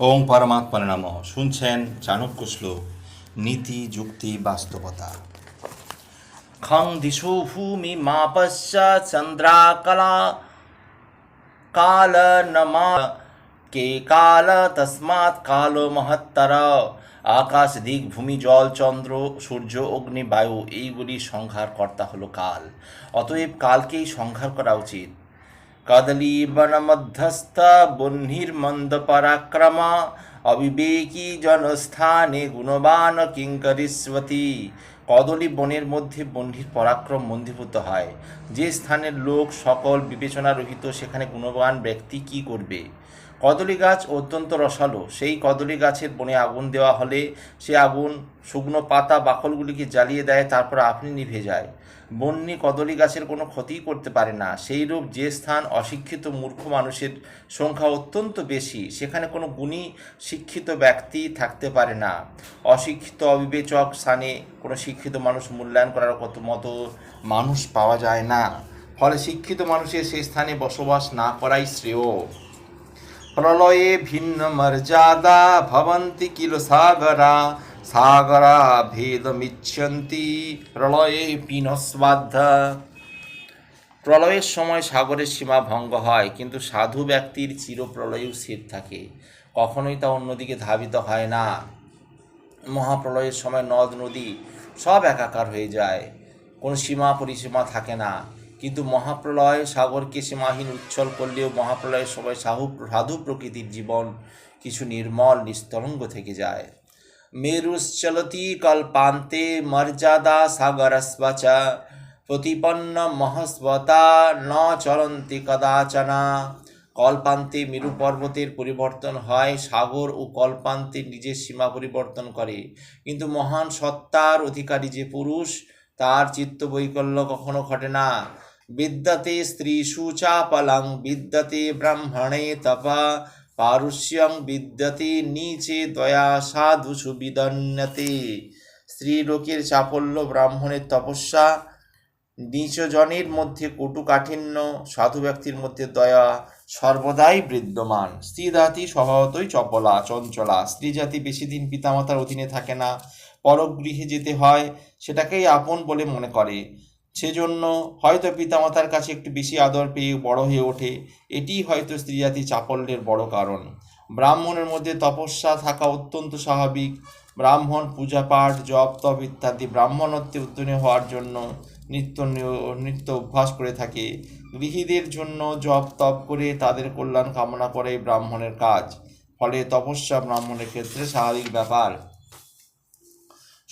ওং পরমাত্মা নাম শুনছেন চাণক্য শ্লোক নীতি, যুক্তি, বাস্তবতা। খং দিশু ভূমি মাপশ্চ চন্দ্রাকলা কাল নমা। কে কাল তস্মাৎ কাল মহত্তর। আকাশ দিক, ভূমি, জল, চন্দ্র, সূর্য, অগ্নি, বায়ু, এইগুলি সংহার কর্তা হলো কাল। অতএব কালকেই সংহার করা উচিত। কদলী বনমধ্যস্থ বহ্নির্মন্দ পরাক্রমা অবিবেকী জনস্থানে গুণবান কিঙ্করিস্বতী। কদলী বনের মধ্যে বহ্নির পরাক্রম মন্দিভূত হয়। যে স্থানের লোক সকল বিবেচনা রহিত, সেখানে গুণবান ব্যক্তি কি করবে? কদলী গাছ অত্যন্ত রসালো। সেই কদলী গাছের বনে আগুন দেওয়া হলে সে আগুন, শুকনো পাতা, বাকলগুলিকে জ্বালিয়ে দেয়, তারপর আপনি নিভে যায়। বন্যী কদলী গাছের কোনো ক্ষতিই করতে পারে না। সেইরূপ যে স্থান অশিক্ষিত মূর্খ মানুষের সংখ্যা অত্যন্ত বেশি, সেখানে কোনো গুণী শিক্ষিত ব্যক্তি থাকতে পারে না। অশিক্ষিত, অবিবেচক স্থানে কোনো শিক্ষিত মানুষ মূল্যায়ন করার কত মতো মানুষ পাওয়া যায় না। ফলে শিক্ষিত মানুষের সেই স্থানে বসবাস না করাই শ্রেয়। প্রলয়ে ভিন্ন মর্যাদা ভবন্তি কিল সাগরা সাগরা ভেদমিচ্ছন্তি প্রলয়ে পিনস্বাদ্ধ প্রলয়ের সময় সাগরের সীমা ভঙ্গ হয়, কিন্তু সাধু ব্যক্তির চিরপ্রলয়েও স্থির থাকে। কখনোই তা অন্যদিকে ধাবিত হয় না। মহাপ্রলয়ের সময় নদ, নদী সব একাকার হয়ে যায়। কোনো সীমা পরিসীমা থাকে না। কিন্তু মহাপ্রলয় সাগরকে সীমাহীন উচ্ছল করলেও মহাপ্রলয়ের সময় সাহু, সাধু প্রকৃতির জীবন কিছু নির্মল, নিস্তরঙ্গ থেকে যায়। মেরুশ্চলতি কল্পান্তে মর্যাদা সাগরস্বচ প্রতিপন্ন মহস্বতা ন চলন্তি কদাচনা কল্পান্তে মেরু পর্বতের পরিবর্তন হয়, সাগর ও কল্পান্তে নিজের সীমা পরিবর্তন করে। কিন্তু মহান সত্তার অধিকারী যে পুরুষ, তার চিত্ত বৈকল্য কখনো ঘটে না। বিদ্যতে স্ত্রীষু চাপলং বিদ্যতে ব্রাহ্মণে তপা। পারুষ্যং বিদ্যতে নিচে দয়া সাধু বিদন্যতে স্ত্রী লোকের চাপল্য ব্রাহ্মণের তপস্যা, নিচজনের মধ্যে কটু কাঠিন্য সাধু ব্যক্তির মধ্যে দয়া সর্বদাই বিদ্যমান। স্ত্রী জাতি স্বভাবতই চপলা, চঞ্চলা। স্ত্রী জাতি বেশি দিন পিতামাতার অধীনে থাকে না, পরগৃহে যেতে হয়, সেটাকেই আপন বলে মনে করে। সেজন্য হয়তো পিতামাতার কাছে একটু বেশি আদর পেয়ে বড় হয়ে ওঠে। এটিই হয়তো স্ত্রী জাতি চাপল্যের বড় কারণ। ব্রাহ্মণের মধ্যে তপস্যা থাকা অত্যন্ত স্বাভাবিক। ব্রাহ্মণ পূজা পাঠ, জপ, তপ ইত্যাদি ব্রাহ্মণত্বে উত্তীর্ণ হওয়ার জন্য নিত্য নিত্য অভ্যাস করে থাকে। গৃহীদের জন্য জপ, তপ করে তাদের কল্যাণ কামনা করে ব্রাহ্মণের কাজ। ফলে তপস্যা ব্রাহ্মণের ক্ষেত্রে স্বাভাবিক ব্যাপার।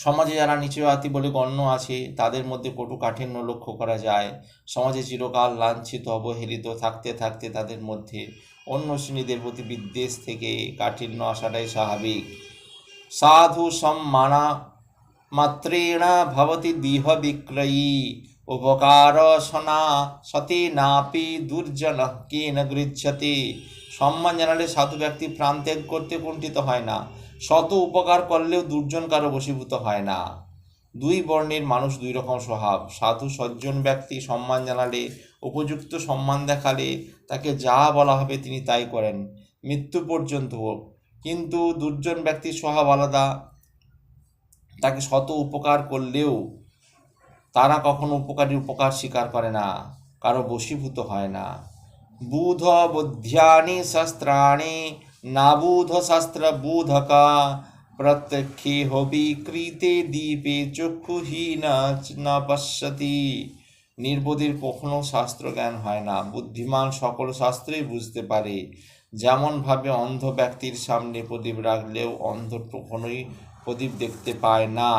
সমাজে যারা নিচু জাতি বলে গণ্য আছে, তাদের মধ্যে কটু কাঠিন্য লক্ষ্য করা যায়। সমাজে চিরকাল লাঞ্ছিত, অবহেলিত থাকতে থাকতে তাদের মধ্যে অন্য শ্রেণীদের প্রতি বিদ্বেষ থেকে কাঠিন্য আসাটাই স্বাভাবিক। সাধু সম্মানা মাত্রেণ ভবতি দিহ বিক্রয়ী, উপকার সনা সতে নাপি দুর্জন কেন গৃহ্যতে। সম্মান জানালে সাধু ব্যক্তি প্রাণ ত্যাগ করতে কুণ্ঠিত হয় না। শত উপকার করলেও দুর্জন কারও বশীভূত হয় না। দুই বর্ণের মানুষ দুই রকম স্বভাব। সাধু সজ্জন ব্যক্তি সম্মান জানালে, উপযুক্ত সম্মান দেখালে তাকে যা বলা হবে তিনি তাই করেন। মৃত্যু পর্যন্ত হোক। কিন্তু দুর্জন ব্যক্তির স্বভাব আলাদা। তাকে শত উপকার করলেও তারা কখনো উপকারী উপকার স্বীকার করে না, কারও বশীভূত হয় না। বুধ বুদ্ধ্যানি শস্ত্রাণি নাবুধ শাস্ত্র বুধকা প্রত্যক্ষে হবিকৃতে দ্বীপে চক্ষুহীন ন পশ্যতি। নির্বোধের কখনো শাস্ত্র জ্ঞান হয় না। বুদ্ধিমান সকল শাস্ত্রই বুঝতে পারে। যেমনভাবে অন্ধ ব্যক্তির সামনে প্রদীপ রাখলেও অন্ধ কখনোই প্রদীপ দেখতে পায় না।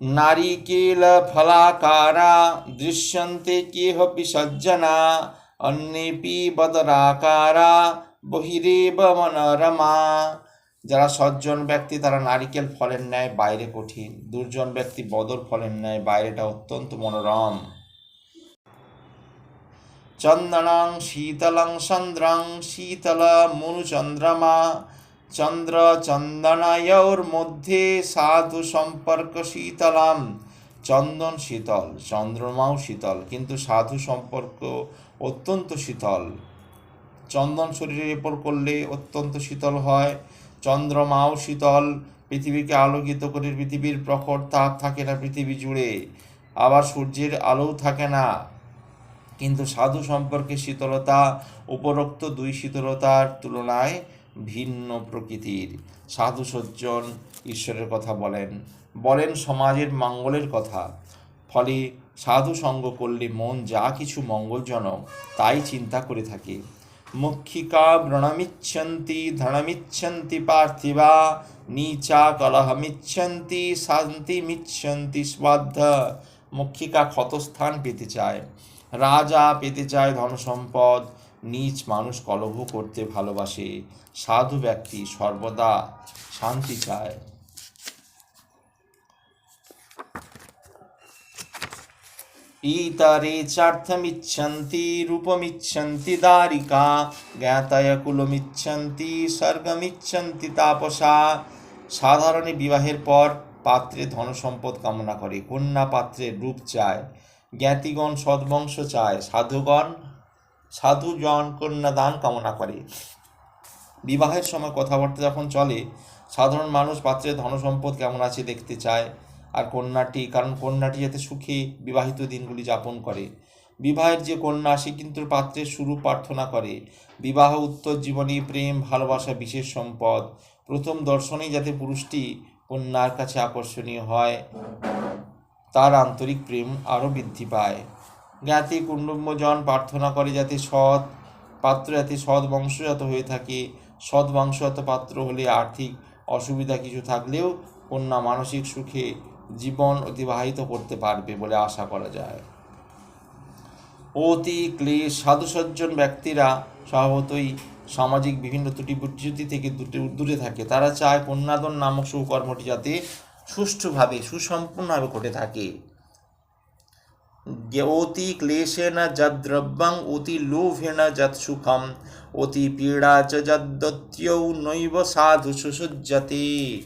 নারিকেল ফলাকারা দৃশ্যন্তে কেহপি সজ্জনা অন্যেপি বদরাকারা বহিরেব মনোরমা যারা সজ্জন ব্যক্তি, তারা নারিকেল ফলের ন্যায় বাইরে কঠিন। দুর্জন ব্যক্তি বদর ফলের ন্যায় বাইরেটা অত্যন্ত মনোরম। চন্দনং শীতলং চন্দ্রং শীতল মনুচন্দ্রমা। চন্দ্র চন্দনায়র মধ্যে সাধু সম্পর্ক শীতলাম। চন্দন শীতল, চন্দ্রমাও শীতল, কিন্তু সাধু সম্পর্ক অত্যন্ত শীতল। চন্দন শরীরের উপর করলে অত্যন্ত শীতল হয়। চন্দ্রমাও শীতল। পৃথিবীকে আলোকিত করে পৃথিবীর প্রখর তাপ থাকে না পৃথিবী জুড়ে। আবার সূর্যের আলোও থাকে না। কিন্তু সাধু সম্পর্কে শীতলতা, উপরোক্ত দুই শীতলতার তুলনায় ভিন্ন প্রকৃতির। সাধু সজ্জন ঈশ্বরের কথা বলেন। বলেন সমাজের মঙ্গলের কথা। ফলে সাধু সঙ্গ করলে মন যা কিছু মঙ্গলজনক, তাই চিন্তা করে থাকে। মুক্ষিকা ব্রণমিচ্ছন্তি, ধনমিচ্ছন্তি পার্থিবা, নীচা কলহমিচ্ছন্তি, শান্তিমিচ্ছন্তি স্বাদ্ধ মুক্ষিকা ক্ষতস্থান পেতে চায়। রাজা পেতে চায় ধনসম্পদ নিজ মানুষ কলহ করতে ভালোবাসে। সাধু ব্যক্তি সর্বদা শান্তি চায়। ইতরে চার্থমিচ্ছন্তি রূপমিচ্ছন্তি দারিকা জ্ঞাতয় কুলমিচ্ছন্তি স্বর্গমিচ্ছন্তি তাপসা সাধারণে বিবাহের পর পাত্রে ধনসম্পদ কামনা করে, কন্যা পাত্রের রূপ চায়, জ্ঞাতিগণ সদ্বংশ চায়, সাধুগণ, সাধুজন কন্যাদান কামনা করে। বিবাহের সময় কথাবার্তা যখন চলে, সাধারণ মানুষ পাত্রের ধনসম্পদ কেমন আছে দেখতে চায় আর কন্যাটি, কারণ কন্যাটি যাতে সুখে বিবাহিত দিনগুলি যাপন করে। বিবাহের যে কন্যা, সে কিন্তু পাত্রের শুরু প্রার্থনা করে। বিবাহ, উত্তর জীবনী, প্রেম, ভালোবাসা, বিশেষ সম্পদ। প্রথম দর্শনেই যাতে পুরুষটি কন্যার কাছে আকর্ষণীয় হয়, তার আন্তরিক প্রেম আরও বৃদ্ধি পায়। জ্ঞাতি কুটুম্বজন প্রার্থনা করে যাতে সৎ পাত্র, যাতে সৎ বংশজাত হয়ে থাকে। সৎ বংশজাত পাত্র হলে আর্থিক অসুবিধা কিছু থাকলেও কন্যা মানসিক সুখে জীবন অতিবাহিত করতে পারবে বলে আশা করা যায়। অতি ক্লেশ সাধুসজ্জন ব্যক্তিরা স্বভাবতই সামাজিক বিভিন্ন ত্রুটি বিচ্যুতি থেকে দূরে থাকে। তারা চায় কন্যাদন নামক সুকর্মটি যাতে সুষ্ঠুভাবে, সুসম্পূর্ণভাবে ঘটে থাকে। অতি ক্লেশেন যদ্রব্যং অতি লোভেন যৎ সুখম, অতি পীড়া চ যদ্দত্যৌ নৈব সাধু সুসজ্জতে।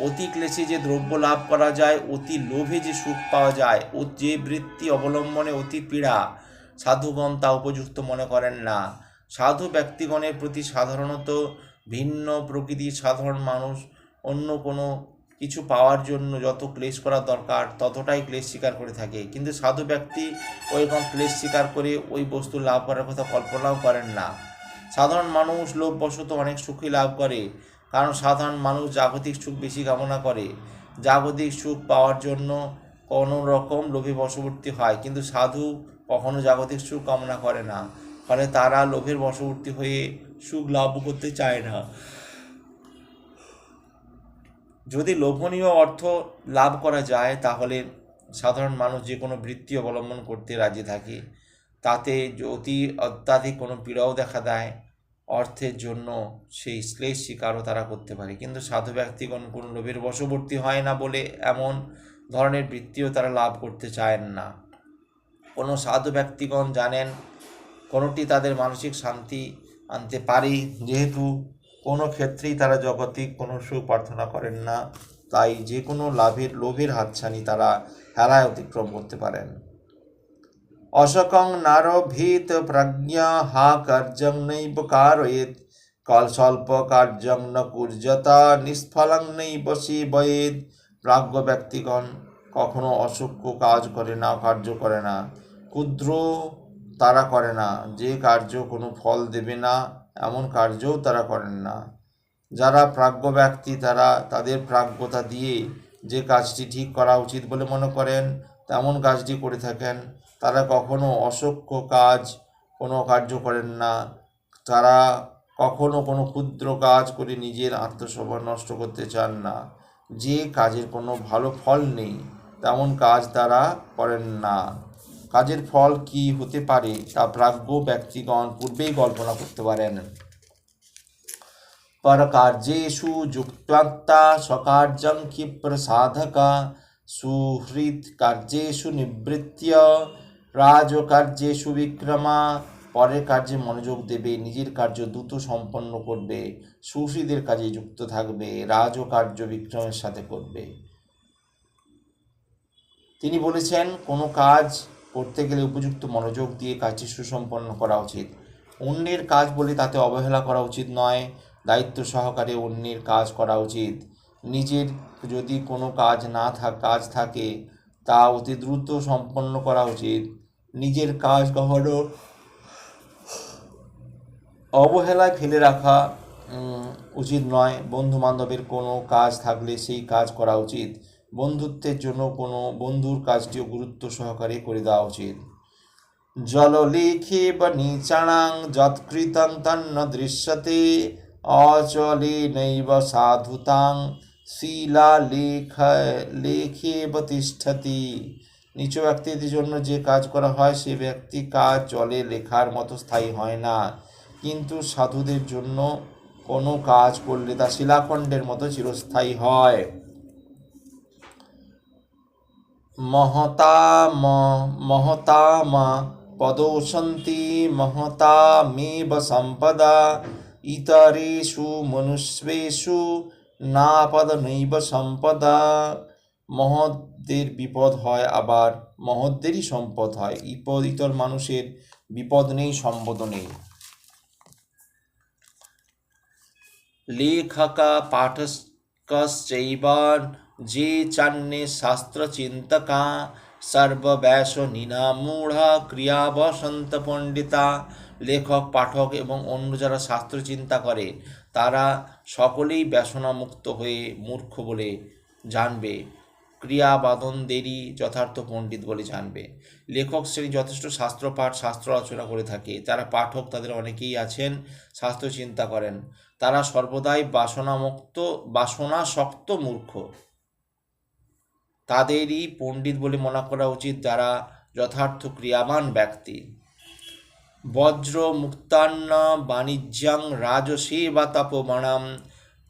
অতি ক্লেশে যে দ্রব্য লাভ করা যায়, অতি লোভে যে সুখ পাওয়া যায়, ও যে বৃত্তি অবলম্বনে অতি পীড়া, সাধুগণ তা উপযুক্ত মনে করেন না। সাধু ব্যক্তিগণের প্রতি সাধারণত ভিন্ন প্রকৃতির সাধারণ মানুষ, অন্য কোনো কিছু পাওয়ার জন্য যত ক্লেশ করা দরকার, ততটাই ক্লেশ স্বীকার করে থাকে। কিন্তু সাধু ব্যক্তি ওইরকম ক্লেশ স্বীকার করে ওই বস্তু লাভ করার কথা কল্পনাও করেন না। সাধারণ মানুষ লোভবশত অনেক সুখী লাভ করে। কারণ সাধারণ মানুষ জাগতিক সুখ বেশি কামনা করে। জাগতিক সুখ পাওয়ার জন্য কোনো রকম লোভে বশবর্তী হয়, কিন্তু সাধু কখনো জাগতিক সুখ কামনা করে না। ফলে তারা লোভের বশবর্তী হয়ে সুখ লাভ করতে চায় না। যদি লোভনীয় অর্থ লাভ করা যায়, তাহলে সাধারণ মানুষ যে কোনো বৃত্তি অবলম্বন করতে রাজি থাকে। তাতে যদি অত্যাধিক কোনো পীড়াও দেখা দেয়। অর্থের জন্য সেই শ্লেষ স্বীকারও তারা করতে পারে। কিন্তু সাধু ব্যক্তিগণ কোনো লোভের বশবর্তী হয় না বলে এমন ধরনের বৃত্তিও তারা লাভ করতে চায় না। কোনো সাধু ব্যক্তিগণ জানেন, কোনোটি তাদের মানসিক শান্তি আনতে পারে। যেহেতু কোনো ক্ষেত্রেই তারা জগতিক কোনো সুখ প্রার্থনা করেন না, তাই যে কোনো লাভের, লোভের হাতছানি তারা হেলায় অতিক্রম করতে পারেন। অশকং নারভীত প্রজ্ঞা, হা কার্যং নৈব কারয়েত স্বল্প কার্যং ন কুর্যতা, নিষ্ফলং নৈব সেবয়েদ প্রাজ্ঞ ব্যক্তিগণ, কখনো অসুখ্য কাজ করে না, কার্য করে না। ক্ষুদ্র তারা করে না, যে কার্য কোনো ফল দেবে না, এমন কার্যও তারা করেন না। যারা প্রাজ্ঞ ব্যক্তি, তারা তাদের প্রাজ্ঞতা দিয়ে যে কাজটি ঠিক করা উচিত বলে মনে করেন, তেমন কাজটি করে থাকেন। তারা কখনো অসক্ষ কাজ কোনো কার্য করেন না। তারা কখনো কোনো ক্ষুদ্র কাজ করে নিজের আত্মসভা নষ্ট করতে চান না। যে কাজের কোনো ভালো ফল নেই, তেমন কাজ তারা করেন না। কাজের ফল কি হতে পারে তা প্রাজ্ঞ ব্যক্তিগণ পূর্বেই কল্পনা করতে পারেন। পরকার্যেষু যুক্তাত্মা সকার্যং ক্ষিপ্র সাধকা সুহৃদ কার্যেষু নিবৃত্তীয় রাজকার্যেষু সুবিক্রমা, পরের কার্যে মনোযোগ দেবে, নিজের কার্য দ্রুত সম্পন্ন করবে সুহৃদের কাজে যুক্ত থাকবে রাজ ও কার্য বিক্রমের সাথে করবে। তিনি বলেছেন, কোনো কাজ করতে গেলে উপযুক্ত মনোযোগ দিয়ে কাজটি সুসম্পন্ন করা উচিত। অন্যের কাজ বলে তাতে অবহেলা করা উচিত নয়, দায়িত্ব সহকারে অন্যের কাজ করা উচিত। নিজের যদি কোনো কাজ না থাক কাজ থাকে, তা অতি দ্রুত সম্পন্ন করা উচিত। নিজের কাজ কখনো অবহেলায় ফেলে রাখা উচিত নয়। বন্ধু বান্ধবের কোনো কাজ থাকলে সেই কাজ করা উচিত। বন্ধুত্বের জন্য কোনো বন্ধুর কাজটিও গুরুত্ব সহকারে করে দেওয়া উচিত। জললেখে বা নিচাণাং যৎকৃতং তন্ন দৃশ্যতে, অচলে নৈব সাধুতাং, শিলা লেখ, লেখে বা তিষ্ঠতি নিচু ব্যক্তিদের জন্য যে কাজ করা হয়, সে ব্যক্তি কাজ, জলে, লেখার মতো স্থায়ী হয় না। কিন্তু সাধুদের জন্য কোনো কাজ করলে তা শিলাখণ্ডের মতো চিরস্থায়ী হয়। মহতাম মহতাম পদোষন্তি মহতামেব সম্পদা, ইতরেষু, মনুষ্যেষু না পদ নৈব সম্পদা। দের বিপদ হয়, আবার মহৎদেরই সম্পদ হয়। ইপদ ইতর মানুষের, বিপদ নেই সম্পদ নেই। লেখকা পাঠকশ্চৈবান যে চান্নে শাস্ত্র চিন্তকা সর্বব্যাস নিনামূঢ়া ক্রিয়াবসন্ত পণ্ডিতা, লেখক, পাঠক এবং অন্য যারা শাস্ত্র চিন্তা করে, তারা সকলেই ব্যসনামুক্ত হয়ে মূর্খ বলে জানবে। ক্রিয়াবাদনদেরই যথার্থ পণ্ডিত বলে জানবে। লেখক শ্রেণি যথেষ্ট শাস্ত্র পাঠ শাস্ত্র রচনা করে থাকে। যারা পাঠক, তাদের অনেকেই আছেন, শাস্ত্র চিন্তা করেন। তারা সর্বদাই বাসনামুক্ত, বাসনাসক্ত মূর্খ। তাদেরই পণ্ডিত বলে মনে করা উচিত যারা যথার্থ ক্রিয়াবান ব্যক্তি। বজ্র মুক্তান্ন বাণিজ্যং রাজসেবা তপমণম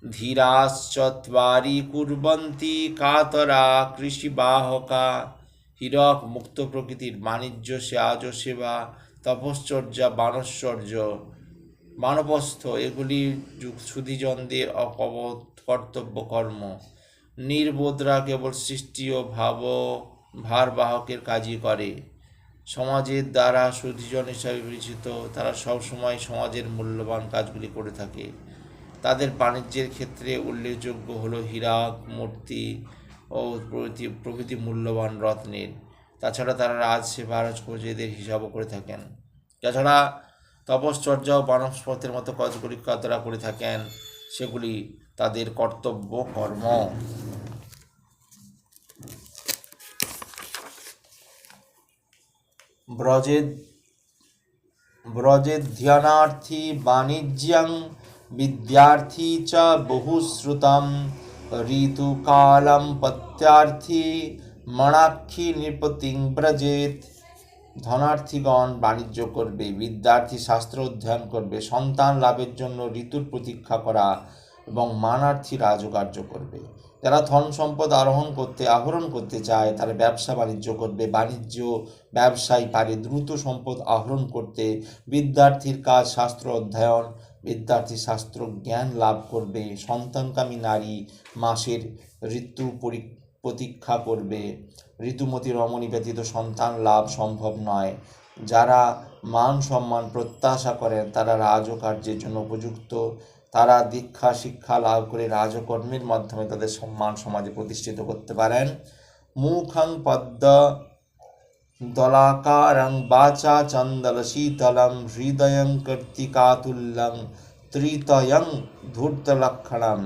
ধীরাশ্চত্বারি কুর্বন্তি কাতরা কৃষিবাহকা। হীরক মুক্ত প্রকৃতির বাণিজ্য সে সাজ সেবা, তপশ্চর্যা বানশ্চর্য মানবস্থ, এগুলি সুধীজনদের অকবত কর্তব্য কর্ম নির্বোধরা কেবল সৃষ্টি ও ভাব, ভারবাহকের কাজই করে। সমাজের দ্বারা সুধীজন হিসাবে পরিচিত তারা সবসময় সমাজের মূল্যবান কাজগুলি করে থাকে। তাদের বাণিজ্যের ক্ষেত্রে উল্লেখযোগ্য হলো হীরাক, মূর্তি ও প্রভৃতি প্রভৃতি মূল্যবান রত্নের। তাছাড়া তারা রাজ সেবা রাজপ্রজেদের হিসাবও করে থাকেন। তাছাড়া তপশ্চর্যা ও বানস্পতের মতো কাজগুলি তারা করে থাকেন। সেগুলি তাদের কর্তব্য, কর্ম। ব্রজে ব্রজে ধ্যানার্থী বাণিজ্যং বিদ্যার্থী চ বহুশ্রুতম ঋতুকালম পত্যার্থী মণাক্ষী নৃপতিং ব্রজেত ধনার্থীগণ বাণিজ্য করবে, বিদ্যার্থী শাস্ত্র অধ্যয়ন করবে, সন্তান লাভের জন্য ঋতুর প্রতীক্ষা করা এবং মানার্থী রাজকার্য করবে। যারা ধন সম্পদ আরোহণ করতে, আহরণ করতে চায়, তারা ব্যবসা বাণিজ্য করবে, বাণিজ্য ব্যবসায়ী পারে দ্রুত সম্পদ আহরণ করতে, বিদ্যার্থীর কাজ শাস্ত্র অধ্যয়ন বিদ্যার্থী শাস্ত্র জ্ঞান লাভ করবে, সন্তানকামী নারী মাসের ঋতু পরি, প্রতীক্ষা করবে। ঋতুমতী রমণী ব্যতীত সন্তান লাভ সম্ভব নয়। যারা মান সম্মান প্রত্যাশা করেন তারা রাজকার্যের জন্য উপযুক্ত। তারা দীক্ষা, শিক্ষা লাভ করে রাজকর্মের মাধ্যমে তাদের সম্মান সমাজে প্রতিষ্ঠিত করতে পারেন। মুখং পদ্ম দলাকারং বাচা চন্দল শীতলম হৃদয়ং কর্তিকাতুল্যং ত্রিতয়ং ধূর্তলক্ষণম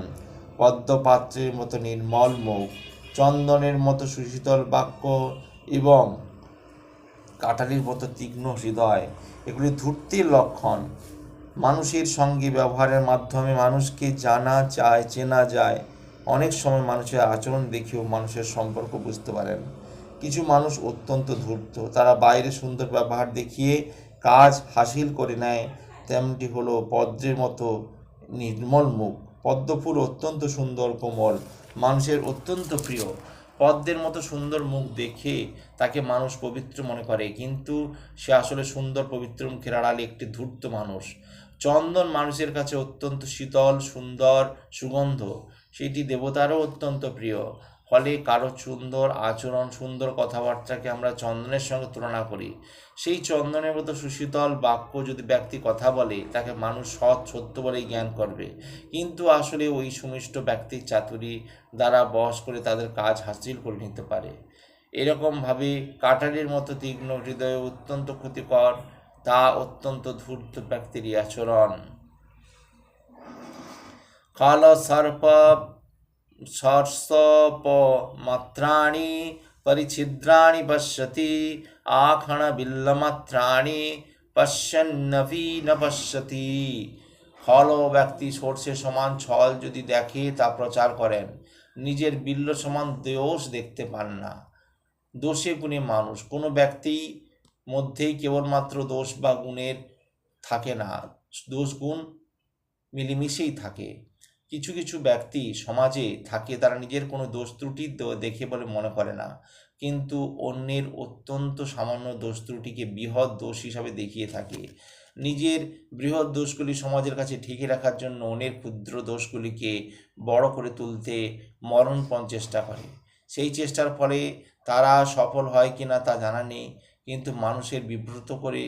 পদ্মপাত্রের মতো নির্মল মুখ চন্দনের মতো সুশীতল বাক্য এবং কাটালির মতো তীক্ষ্ণ হৃদয়। এগুলি ধূর্তির লক্ষণ। মানুষের সঙ্গে ব্যবহারের মাধ্যমে মানুষকে জানা যায়, চেনা যায়। অনেক সময় মানুষের আচরণ দেখেও মানুষের সম্পর্ক বুঝতে পারেন। কিছু মানুষ অত্যন্ত ধূর্ত। তারা বাইরে সুন্দর ব্যবহার দেখিয়ে কাজ হাসিল করে নেয়। তেমনটি হলো পদ্মের মতো নির্মল মুখ। পদ্মফুল অত্যন্ত সুন্দর কোমল, মানুষের অত্যন্ত প্রিয়। পদ্মের মতো সুন্দর মুখ দেখে তাকে মানুষ পবিত্র মনে করে, কিন্তু সে আসলে সুন্দর পবিত্র মুখের আড়ালে একটি ধূর্ত মানুষ। চন্দন মানুষের কাছে অত্যন্ত শীতল, সুন্দর, সুগন্ধ। সেটি দেবতারও অত্যন্ত প্রিয়। ফলে কারও সুন্দর আচরণ, সুন্দর কথাবার্তাকে আমরা চন্দনের সঙ্গে তুলনা করি। সেই চন্দনের মতো সুশীতল বাক্য যদি ব্যক্তি কথা বলে, তাকে মানুষ সৎ, সত্য বলেই জ্ঞান করবে। কিন্তু আসলে ওই সুমিষ্ট ব্যক্তির চাতুরি দ্বারা বশ করে তাদের কাজ হাসিল করে নিতে পারে। এরকমভাবে কাটারির মতো তীক্ষ্ণ হৃদয়ে অত্যন্ত ক্ষতিকর, তা অত্যন্ত ধূর্ত ব্যক্তিরই আচরণ। কাল সর্প পরিছিদ্রাণি পশ্যতি আখণ বিল্লমাত্রাণি পশ্যন্নভি পশ্যতি ফল ব্যক্তি সর্ষে সমান ছল যদি দেখে তা প্রচার করেন, নিজের বিল্ল সমান দোষ দেখতে পান না। দোষে গুণে মানুষ। কোনো ব্যক্তি মধ্যেই কেবলমাত্র দোষ বা গুণের থাকে না। দোষ গুণ মিলেমিশেই থাকে। কিছু কিছু ব্যক্তি সমাজে থাকে তারা নিজের কোনো দোষ ত্রুটি দেখে বলে মনে করে না। কিন্তু অন্যের অত্যন্ত সামান্য দোষ ত্রুটিকে বৃহৎ দোষ হিসাবে দেখিয়ে থাকে। নিজের বৃহৎ দোষগুলি সমাজের কাছে ঠেকে রাখার জন্য অন্যের ক্ষুদ্র দোষগুলিকে বড় করে তুলতে মরণপণ চেষ্টা করে। সেই চেষ্টার ফলে তারা সফল হয় কিনা তা জানা নেই, কিন্তু মানুষের বিব্রত করে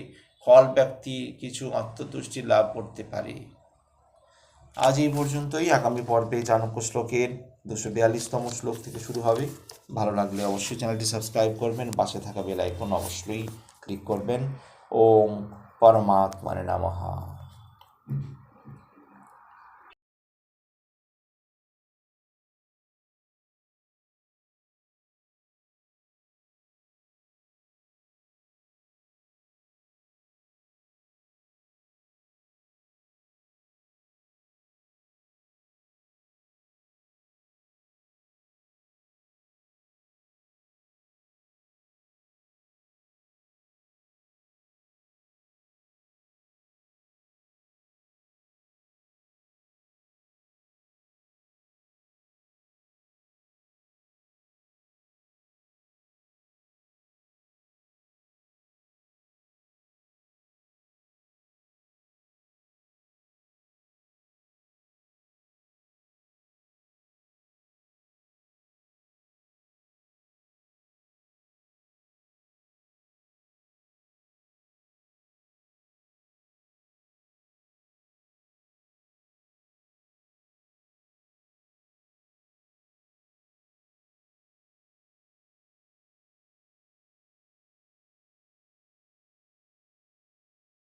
ফল ব্যক্তি কিছু আত্মতুষ্টি লাভ করতে পারে। আজ এই পর্যন্তই। আগামী পর্বে চাণক্য শ্লোকের দুশো বিয়াল্লিশতম শ্লোক থেকে শুরু হবে। ভালো লাগলে অবশ্যই চ্যানেলটি সাবস্ক্রাইব করবেন, পাশে থাকা বেল আইকন অবশ্যই ক্লিক করবেন। ওম পরমাত্মানে নমঃ।